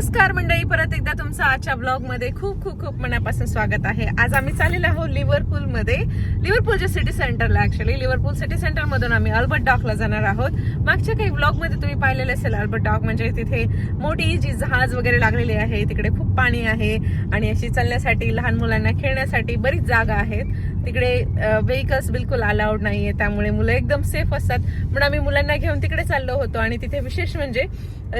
नमस्कार मंडळी परत एकदा तुमचं आजच्या ब्लॉगमध्ये खूप खूप खूप मनापासून स्वागत आहे. आज आम्ही चाललेलो आहोत लिव्हरपूल मध्ये लिव्हरपूलच्या सिटी सेंटरला ऍक्च्युली लिव्हरपूल सिटी सेंटर मधून आम्ही अल्बर्ट डॉकला जाणार आहोत. मागच्या काही ब्लॉगमध्ये तुम्ही पाहिलेले असेल अल्बर्ट डॉक म्हणजे तिथे मोठी जी जहाज वगैरे लागलेली आहे तिकडे खूप पाणी आहे आणि अशी चालण्यासाठी लहान मुलांना खेळण्यासाठी बरीच जागा आहेत. तिकडे व्हेकल्स बिलकुल अलाउड नाहीये त्यामुळे मुलं एकदम सेफ असतात. म्हणून आम्ही मुलांना घेऊन तिकडे चाललो होतो आणि तिथे विशेष म्हणजे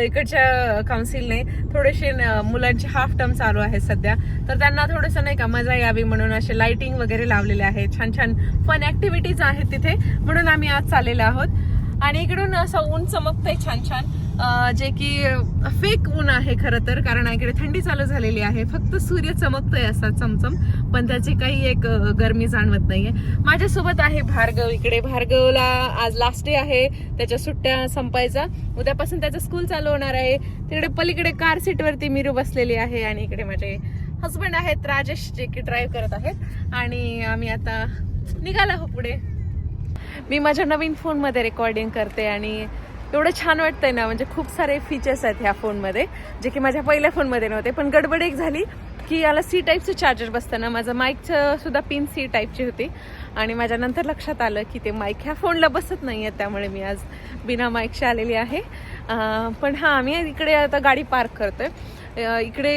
इकडच्या काउन्सिलने थोडेसे न- मुलांचे हाफ टर्म चालू आहेत सध्या. तर त्यांना थोडंसं नाही का मजा यावी म्हणून असे लाइटिंग वगैरे लावलेले आहेत. छान छान फन ऍक्टिव्हिटीज आहेत तिथे म्हणून आम्ही आज चाललेलो आहोत. आणि इकडून असं ऊन चमकतंय छान छान. जे की फेक ऊन आहे खरं तर कारण इकडे थंडी चालू झालेली आहे. फक्त सूर्य चमकतोय असा चमचम पण त्याची काही एक गरमी जाणवत नाहीये. माझ्यासोबत आहे भार्गव इकडे. भार्गवला आज लास्ट डे आहे. त्याच्या सुट्ट्या संपायचा. उद्यापासून त्याचं स्कूल चालू होणार आहे. तिकडे पलीकडे कार सीटवरती मिरू बसलेली आहे आणि इकडे माझे हस्बंड आहेत राजेश जे की ड्राईव्ह करत आहेत. आणि आम्ही आता निघाला हो पुढे. मी माझ्या नवीन फोनमध्ये रेकॉर्डिंग करते आणि एवढं छान वाटतंय ना म्हणजे खूप सारे फीचर्स आहेत ह्या फोनमध्ये जे की माझ्या पहिल्या फोनमध्ये नव्हते. पण गडबड एक झाली की याला सी टाईपचं चार्जर बसतं ना माझं माईकचं सुद्धा पिन सी टाईपची होती. आणि माझ्या नंतर लक्षात आलं की ते माईक ह्या फोनला बसत नाही आहे त्यामुळे मी आज बिना माईकची आलेली आहे. पण हां आम्ही इकडे आता गाडी पार्क करतोय. इकडे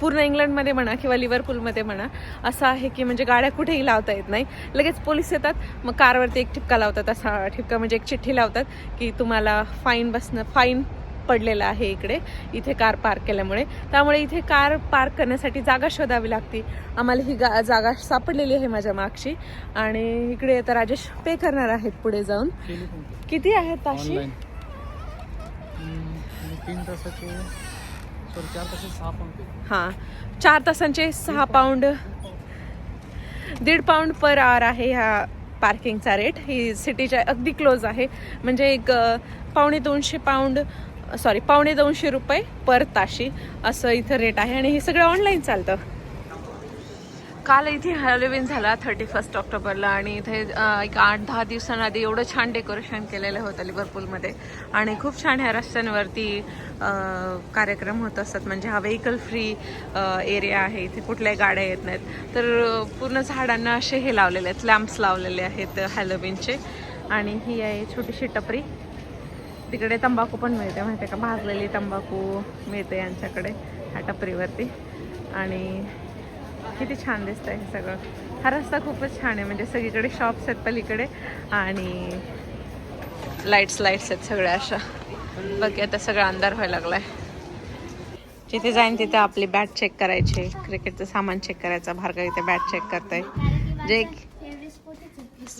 पूर्ण इंग्लंडमध्ये म्हणा किंवा लिव्हरपूलमध्ये म्हणा असं आहे की म्हणजे गाड्या कुठेही लावता येत नाही. लगेच पोलीस येतात मग कारवरती एक ठिपका लावतात. असा ठिपका म्हणजे एक चिठ्ठी लावतात की तुम्हाला फाईन बसणं फाईन पडलेला आहे इकडे. इथे कार पार्क केल्यामुळे. त्यामुळे इथे कार पार्क करण्यासाठी जागा शोधावी लागते. आम्हाला ही गा जागा सापडलेली आहे माझ्या मागची. आणि इकडे आता राजेश पे करणार आहेत पुढे जाऊन. किती आहेत ताशी तीन तासाचे. हां चार तासांचे सहा पाऊंड दीड पाऊंड पर आवर आहे ह्या पार्किंगचा रेट ही सिटीच्या अगदी क्लोज आहे. म्हणजे एक पावणे दोनशे पाऊंड सॉरी पावणे दोनशे रुपये पर ताशी असं इथं रेट आहे. आणि हे सगळं ऑनलाईन चालतं. काल इथे हॅलोविन झाला थर्टी फर्स्ट ऑक्टोबरला आणि इथे एक आठ दहा दिवसांआधी एवढं छान डेकोरेशन केलेलं होतं लिव्हरपूलमध्ये. आणि खूप छान ह्या रस्त्यांवरती कार्यक्रम होत असतात. म्हणजे हा व्हेकल फ्री एरिया आहे. इथे कुठल्याही गाड्या येत नाहीत. तर पूर्ण झाडांना असे हे लावलेले आहेत. लॅम्प्स लावलेले आहेत हॅलोविनचे आणि ही आहे छोटीशी टपरी. तिकडे तंबाखू पण मिळते. माहिती आहे का? भाजलेली तंबाखू मिळते यांच्याकडे ह्या टपरीवरती. आणि किती छान दिसतंय हे सगळं हा रस्ता खूपच छान आहे म्हणजे सगळीकडे शॉप्स आहेत पलीकडे आणि लाईट्स लाईट्स आहेत सगळ्या अशा बाकी आता सगळा अंधार व्हायला लागलाय जिथे जाईन तिथे आपली बॅट चेक करायची क्रिकेटचं सामान चेक करायचं भार्गव इथे बॅट चेक करतोय जे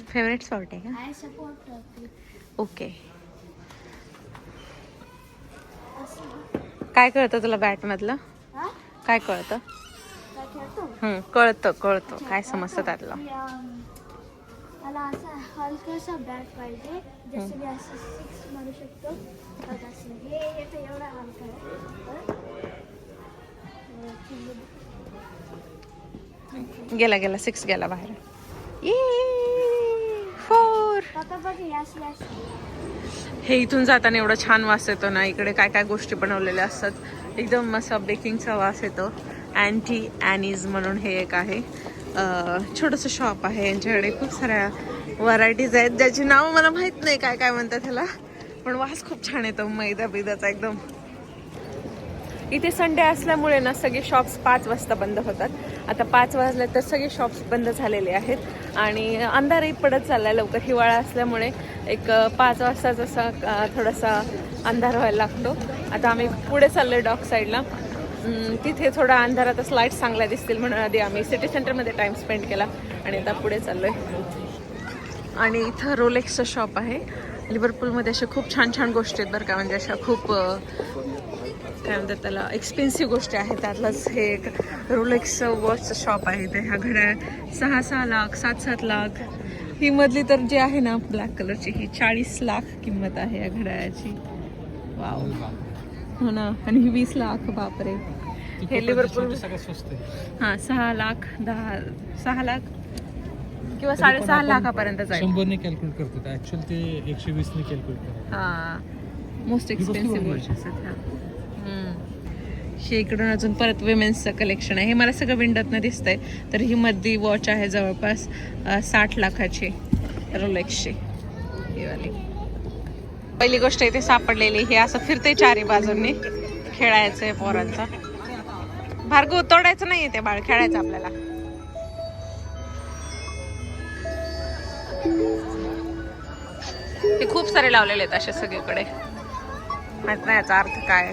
फेवरेट स्पॉट आहे का. ओके काय कळतं तुला बॅट मधलं हा? काय कळतं? हम्म, कळतं कळतं. काय समजतं त्यातलं. मला असा हलकासा बॅट पाहिजे जसं मी असं सिक्स मारू शकतो. बघ असं हे येतं एवढा हलका आहे. बरं? अं, गेला गेला सिक्स गेला बाहेर. फोर बघ हे हे इथून जाताना एवढं छान वास येतो ना इकडे काय काय गोष्टी बनवलेल्या असतात. एकदम असं बेकिंगचा वास येतो. अँटी ॲनीज म्हणून हे एक आहे. छोटंसं शॉप आहे यांच्याकडे खूप साऱ्या व्हरायटीज आहेत ज्याची नावं मला माहीत नाही काय काय म्हणतात त्याला पण वास खूप छान येतो मैदा बिदाचा एकदम. इथे संडे असल्यामुळे ना सगळे शॉप्स पाच वाजता बंद होतात. आता पाच वाजले तर सगळे शॉप्स बंद झालेले आहेत. आणि अंधारही पडत चाललाय लवकर हिवाळा असल्यामुळे एक पाच वाजता जसा थोडासा अंधार व्हायला लागतो. आता आम्ही पुढे चाललोय डॉक साईडला तिथे थोडा अंधारातच लाईट्स चांगल्या दिसतील म्हणून आधी आम्ही सिटी सेंटरमध्ये टाईम स्पेंड केला आणि आता पुढे चाललो आहे आणि इथं रोलेक्सचं शॉप आहे. लिव्हरपूलमध्ये अशा खूप छान छान गोष्टी आहेत बरं का. म्हणजे अशा खूप काय म्हणतात त्याला एक्सपेन्सिव्ह गोष्टी आहेत. त्यातलंच हे एक रोलेक्सचं वॉचचं शॉप आहे ते ह्या घड्याळ सहा सहा लाख सात सात लाख. ही मधली तर जी आहे ना ब्लॅक कलरची ही चाळीस लाख किंमत आहे या घड्याळाची वाव हो ना. आणि ही वीस लाख बापरे. हे लिव्हरपूल आहे. हां सहा लाख दहा सहा लाख किंवा साडेसहा लाखापर्यंत जाईल शंभरने कॅल्क्युलेट करतात ऍक्च्युअल ते एकशे वीसने कॅल्क्युलेट करतात हा. मोस्ट गोष्ट एक्सपेन्सिव्ह. हे इकडून अजून परत विमेन्सचं कलेक्शन आहे. हे मला सगळं विंडोतनं दिसतंय. तर ही मधली वॉच आहे जवळपास साठ लाखाची. रोलेक्सची ही वाली. पहिली गोष्ट इथे सापडलेली हे असं फिरते चारी बाजूंनी. खेळायचंय पोरांचा. भार्गव तोडायचं नाही ते बाळ. खेळायचं आपल्याला. ते खूप सारे लावलेले आहेत असे सगळीकडे. माहीत नाही याचा अर्थ काय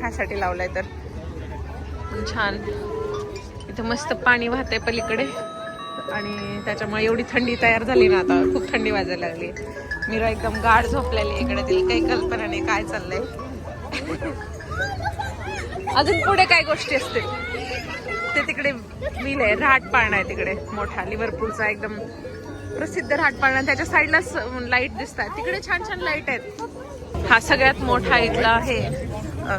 कायसाठी लावलाय तर. छान. इथं मस्त पाणी वाहतंय पलीकडे. आणि त्याच्यामुळे एवढी थंडी तयार झाली ना आता. खूप थंडी वाजायला लागली. मीरा एकदम गाढ झोपलेली इकडे. तिला काही कल्पना नाही काय चाललंय. अजून पुढे काय गोष्टी असतील? ते तिकडे मिल आहे रहाट पाळणा आहे तिकडे. मोठा लिव्हरपूलचा एकदम प्रसिद्ध रहाट पाळणा त्याच्या साईडलाच लाइट दिसतात तिकडे छान छान लाइट आहेत. हा सगळ्यात मोठा इथला आहे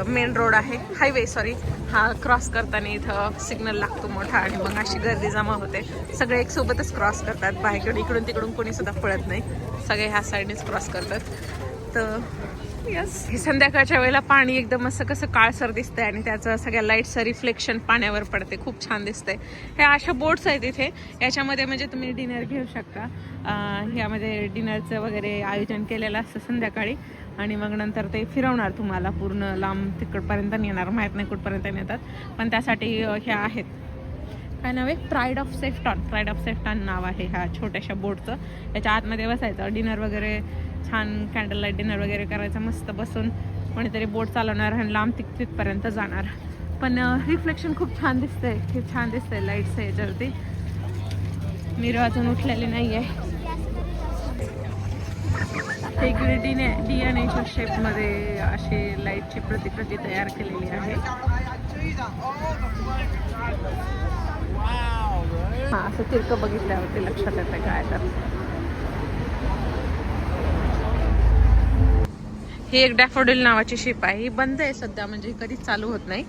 मेन रोड आहे. हायवे सॉरी हा क्रॉस करताना इथं सिग्नल लागतो मोठा आणि मग अशी गर्दी जमा होते. सगळे एक सोबतच क्रॉस करतात. बाहेरकडे इकडून तिकडून कोणीसुद्धा पळत नाही. सगळे ह्या साईडनेच क्रॉस करतात. तर यस हे संध्याकाळच्या वेळेला पाणी एकदम असं कसं काळसर दिसतंय आणि त्याचं सगळ्या लाईटचं रिफ्लेक्शन पाण्यावर पडते खूप छान दिसतंय. ह्या अशा बोट्स आहेत इथे. याच्यामध्ये म्हणजे तुम्ही डिनर घेऊ शकता. ह्यामध्ये यामध्ये डिनरचं वगैरे आयोजन केलेलं असतं संध्याकाळी. आणि मग नंतर ते फिरवणार तुम्हाला पूर्ण लांब तिकडपर्यंत नेणार. माहीत नाही कुठपर्यंत नेतात. पण त्यासाठी हे ह्या आहेत. काय नाव आहे? प्राईड ऑफ सेफ्टॉन प्राईड ऑफ सेफ्टॉन नाव आहे ह्या छोट्याशा बोटचं याच्या आतमध्ये बसायचं. डिनर वगैरे छान कॅन्डल लाइट डिनर वगैरे करायचं मस्त बसून कोणीतरी बोट चालवणार आणि लांब तिक तिथपर्यंत जाणार. पण रिफ्लेक्शन खूप छान दिसतंय. खूप छान दिसतंय लाईट्स याच्यावरती. मिरो अजून उठलेली नाही आहे इकडे डिने डी एन एच्या शेपमध्ये अशी लाईटची प्रतिकृती तयार केलेली आहे. हा असं तिरकं बघितल्यावरती लक्षात येतं काय तर. ही एक डॅफोडिल नावाची शिप आहे. ही बंद आहे सध्या म्हणजे कधीच चालू होत नाही.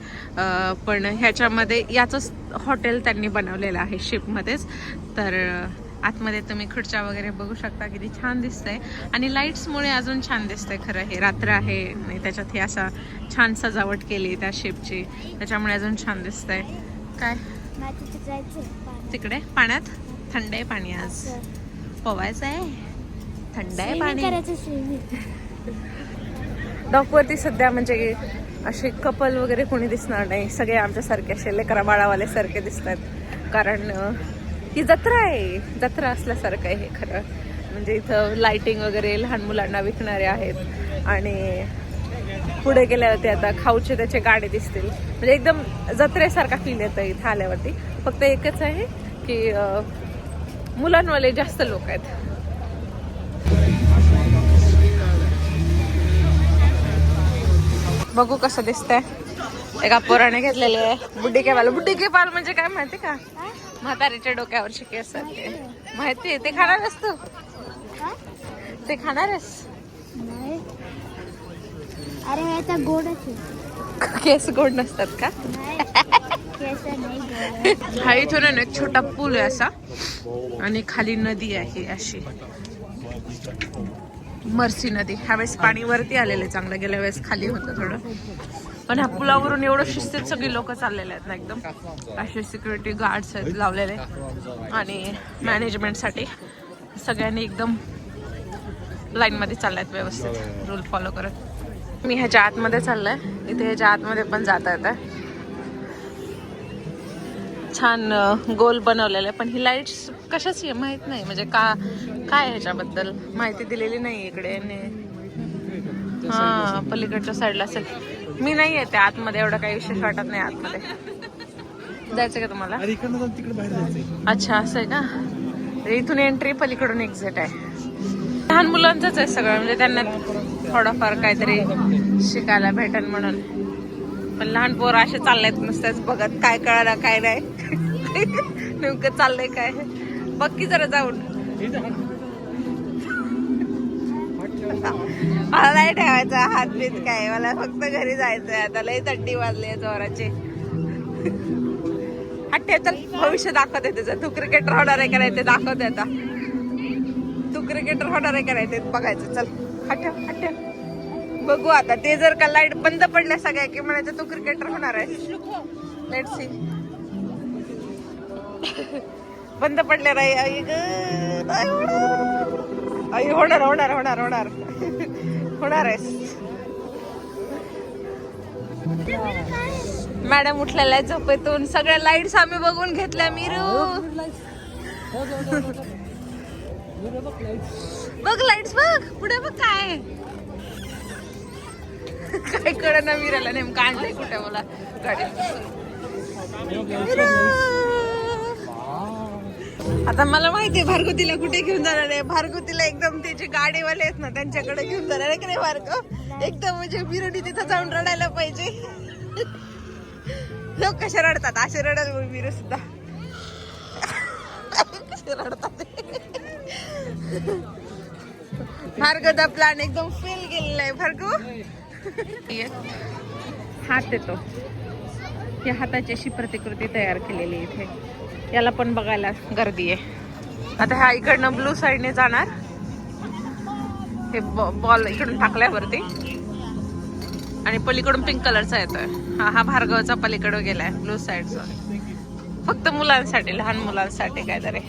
पण ह्याच्यामध्ये याचंच हॉटेल त्यांनी बनवलेलं आहे शिपमध्येच तर आतमध्ये तुम्ही खुर्च्या वगैरे बघू शकता किती छान दिसतंय. आणि लाईट्समुळे अजून छान दिसतंय खरं हे. रात्र आहे त्याच्यात हे असा छान सजावट केली त्या शिपची त्याच्यामुळे अजून छान दिसतंय. काय? तिकडे? पाण्यात? थंड आहे पाणी आज. पोवायचं आहे थंड आहे पाणी. डॉकवरती सध्या म्हणजे असे कपल वगैरे कोणी दिसणार नाही. सगळे आमच्यासारखे असे लेकरा बाळावाले सारखे दिसतात. कारण ही जत्रा आहे. जत्रा असल्यासारखं आहे हे खरं. म्हणजे इथं लाइटिंग वगैरे लहान मुलांना विकणारे आहेत. आणि पुढे गेल्यावरती आता खाऊचे त्याचे गाडे दिसतील. म्हणजे एकदम जत्रेसारखा फील येतं इथं आल्यावरती. फक्त एकच आहे की मुलांवाले जास्त लोक आहेत. बघू कसं दिसतंय. एका पोराने घेतलेले आहे. बुड्डी के पाल बुड्डी के पाल म्हणजे काय माहिती का? म्हातारीच्या डोक्यावरची केस ते. माहिती आहे? ते खाणार आहेस तू? ते खाणार आहेस? नाही. अरे आहे. केस गोड नसतात का? गोड. हा इथून एक छोटा पूल आहे असा. आणि खाली नदी आहे अशी. मर्सी नदी. ह्यावेळेस पाणी वरती आलेलं चांगलं गेल्या वेळेस खाली होतं थोडं. पण ह्या पुलावरून एवढं शिस्तीत सगळी लोक चाललेले आहेत ना एकदम. असे सिक्युरिटी गार्ड्स आहेत लावलेले. आणि मॅनेजमेंटसाठी सगळ्यांनी एकदम लाईनमध्ये चालल्यात व्यवस्थित. रूल फॉलो करत. मी ह्याच्या आतमध्ये चाललंय. इथे ह्याच्या आतमध्ये पण जाता येतं छान गोल बनवलेलं आहे. पण ही लाईट्स कशाची आहे माहीत नाही. म्हणजे का काय ह्याच्याबद्दल? माहिती दिलेली नाही इकडे. हा पलीकडच्या साईडला असेल. मी नाही येते आतमध्ये. एवढं काही विशेष वाटत नाही आतमध्ये. जायचं का तुम्हाला? अच्छा असं आहे का? इथून एंट्री पलीकडून एक्झिट आहे. लहान मुलांचंच आहे सगळं. म्हणजे त्यांना थोडंफार काहीतरी शिकायला भेटेल म्हणून. पण लहान पोरं असे चाललेत नुसतेच बघत काय कळालं काय नाही. नेमकं चाललंय काय? बघ की जरा जाऊन. मला नाही ठेवायचा हात बीत काय. मला फक्त घरी जायचंय. आता लई थंडी वाजली आहे जोराची हट्टे चल. भविष्य दाखवते त्याचं तू क्रिकेटर होणार आहे का नाही ते दाखवते आता. तू क्रिकेटर होणार आहे का नाही ते बघायचं. चल. हट्ट हट्ट बघू आता. ते जर का लाइट बंद पडल्या सगळ्या की म्हणायचं तू क्रिकेटर होणार आहे लेट सी बंद पडले राही आई ग नाही होणार. आई होणार होणार होणार होणार. होणार आहे मॅडम उठलेल्या झोपेतून. सगळ्या लाईट्स आम्ही बघून घेतल्या मिरू. बघ लाईट्स बघ. पुढे बघ काय. काय कळ ना विराला नेमकं आणलंय कुठे मला. गाडी आता मला माहितीये भार्गवतीला कुठे घेऊन जाणार आहे. भार्गवतीला एकदम ते जे गाडीवाले आहेत ना त्यांच्याकडे घेऊन जाणार आहे की नाही भार्गव? एकदम म्हणजे बिरडी तिथं जाऊन रडायला पाहिजे. लोक कसे रडतात? असे रडत विरू सुद्धा. कसे रडतात भार्गवचा प्लॅन एकदम फेल गेलेला आहे भार्गव. हात येतो या हाताची अशी प्रतिकृती तयार केलेली आहे इथे. याला पण बघायला गर्दी आहे. आता ह्या इकडनं ब्लू साईडने जाणार. हे बॉल इकडून टाकल्यावरती. आणि पलीकडून पिंक कलरचा येतोय. हा हा भार्गवचा पलीकडं गेलाय ब्लू साईडचा फक्त मुलांसाठी लहान मुलांसाठी काहीतरी.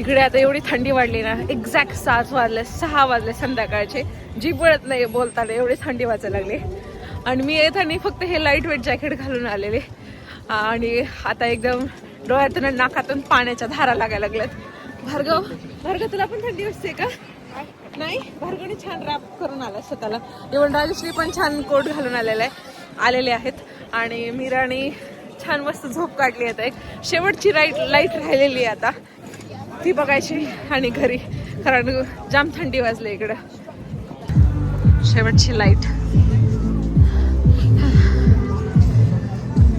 इकडे आता एवढी थंडी वाढली ना एक्झॅक्ट सात वाजले सहा वाजले संध्याकाळचे. जी पळत नाही बोलताना एवढी थंडी वाजायला लागली. आणि मी येताना फक्त हे लाइट वेट जॅकेट घालून आलेले. आणि आता एकदम डोळ्यातून नाकातून पाण्याच्या धारा लागायला लागल्यात. भार्गव भार्गव तुला पण थंडी वाजते का? नाही? भार्गवने छान रॅप करून आला स्वतःला. इवन राजश्री पण छान कोट घालून आलेला आहे आलेले आहेत. आणि मीराने छान मस्त झोप काढली आता एक. शेवटची लाइट लाइट राहिलेली आहे आता. ती बघायची आणि घरी. कारण जाम थंडी वाजली इकडं. शेवटची लाइट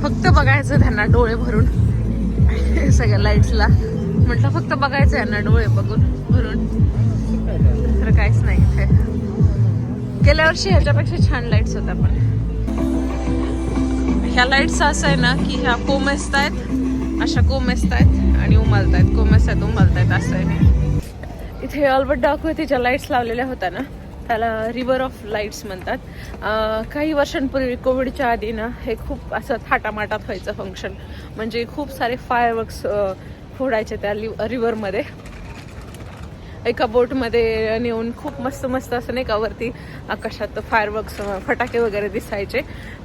फक्त बघायचं त्यांना डोळे भरून. सगळ्या लाईट्सला म्हटलं फक्त बघायचं आहे ना डोळे बघून भरून. तर काहीच नाही इथे. गेल्या वर्षी ह्याच्यापेक्षा छान लाईट्स होत्या पण. ह्या लाईट्स असं आहे ना की ह्या कोमेसत आहेत अशा कोमेसत आहेत आणि उमलत आहेत. कोमेसत आहेत उमलत आहेत असं आहे. इथे अल्बर्ट डाकवतीच्या लाईट्स लावलेल्या होत्या ना त्याला रिव्हर ऑफ लाईट्स म्हणतात. काही वर्षांपूर्वी कोविडच्या आधी ना हे खूप असं थाटामाटात व्हायचं फंक्शन म्हणजे खूप सारे फायरवर्क्स फोडायचे त्या लिव रिव्हरमध्ये एका बोटमध्ये नेऊन खूप मस्त मस्त असं नाही का वरती आकाशात फायरवर्क्स फटाके वगैरे दिसायचे.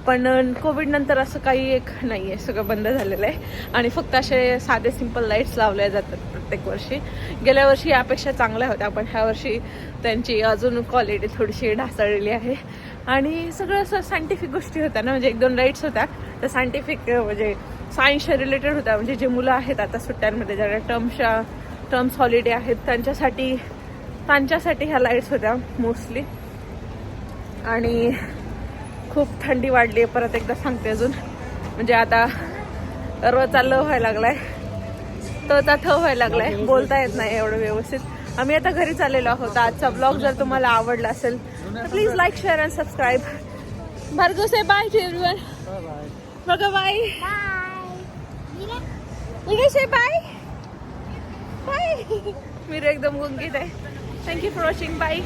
पण कोविड नंतर असं काही एक नाही आहे सगळं बंद झालेलं आहे. आणि फक्त असे साधे सिंपल लाईट्स लावल्या जातात प्रत्येक वर्षी. गेल्या वर्षी यापेक्षा चांगल्या होत्या पण ह्या वर्षी त्यांची अजून क्वालिटी थोडीशी ढासळलेली आहे. आणि सगळं असं सायंटिफिक गोष्टी होत्या ना म्हणजे एक दोन राईट्स होत्या. तर सायंटिफिक म्हणजे सायन्सच्या रिलेटेड होत्या. म्हणजे जे मुलं आहेत आता सुट्ट्यांमध्ये ज्या टर्मच्या टर्म्स हॉलिडे आहेत त्यांच्यासाठी त्यांच्यासाठी ह्या लाईट्स होत्या मोस्टली आणि खूप थंडी वाढली आहे परत एकदा सांगते अजून. म्हणजे आता रोजचा ल व्हायला लागलाय. तर थ व्हायला लागलाय. बोलता येत नाही एवढं व्यवस्थित. आम्ही आता घरी चाललेलो आहोत. आजचा ब्लॉग जर तुम्हाला आवडला असेल तर please like share and subscribe Bhargav say bye everyone बघा बाय बाय बाय बाय मी एकदम गुंगीत आहे थँक्यू फॉर वॉचिंग बाय